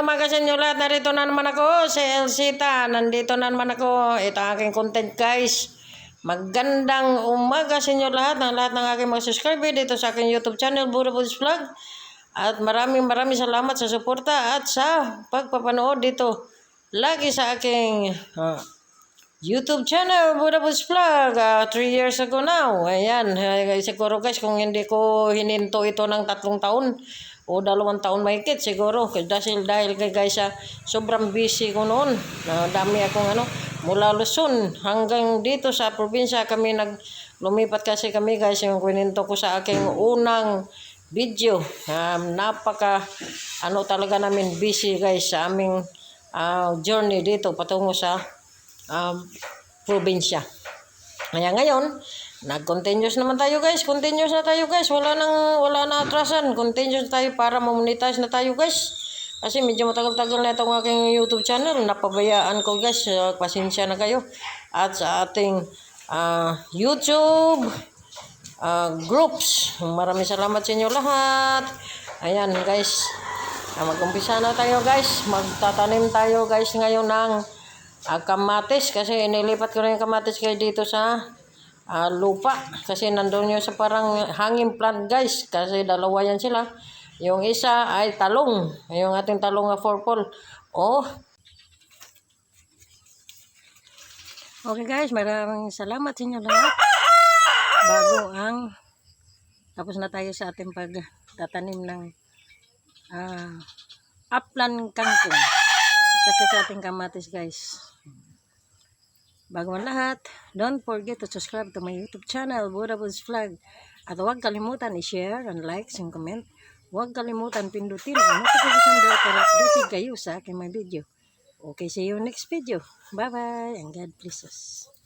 magandang umaga sa inyo lahat. Narito na naman ako, si Elsita. Nandito na naman ako. Ito aking content guys. Magandang umaga sa inyo lahat, ng lahat ng aking mga subscriber dito sa aking YouTube channel, Buddha Foods Vlog. At maraming maraming salamat sa suporta at sa pagpapanood dito. Lagi sa aking ah, YouTube channel, Buddha Foods Vlog. ah, three years ago now. Ayan, siguro guys, kung hindi ko hininto ito ng tatlong taon, o dalawang taon mahigit siguro. Kasi dahil dahil kay guys sa sobrang busy ko noon. Na dami akong ano mula Luzon hanggang dito sa probinsya kami nag lumipat kasi kami guys yung kwininto ko sa aking unang video. Um, napaka ano talaga namin busy guys sa aming ah, journey dito patungo sa um, probinsya kaya ngayon, nag-continuous naman tayo guys. Continuous na tayo guys. Wala nang wala na atrasan. Continuous na tayo para ma-monetize na tayo guys. Kasi medyo matagal-tagal na itong aking YouTube channel. Napabayaan ko guys. Uh, pasensya na kayo. At sa ating ah, YouTube ah, groups. Maraming salamat sa inyo lahat. Ayan guys. Ah, mag-umpisa na tayo guys. Magtatanim tayo guys ngayon ng ah, kamatis kasi inilipat ko na yung kamatis kayo dito sa ah, lupa. Kasi nandun yung sa parang hanging plant guys. Kasi dalawa yan sila. Yung isa ay talong. Yung ating talong na purple oh. Okay guys. Maraming salamat sa inyo lahat. Bago ang tapos na tayo sa ating pagtatanim ng ah, upland kangkong at sa ating kamatis guys Bago ang lahat, don't forget to subscribe to my YouTube channel, Buddha Vlog. At huwag kalimutan i-share and like and comment. Huwag kalimutan pindutin ang notification bell para updated kayo sa aking mga video. Okay, see you next video. Bye-bye and God bless us.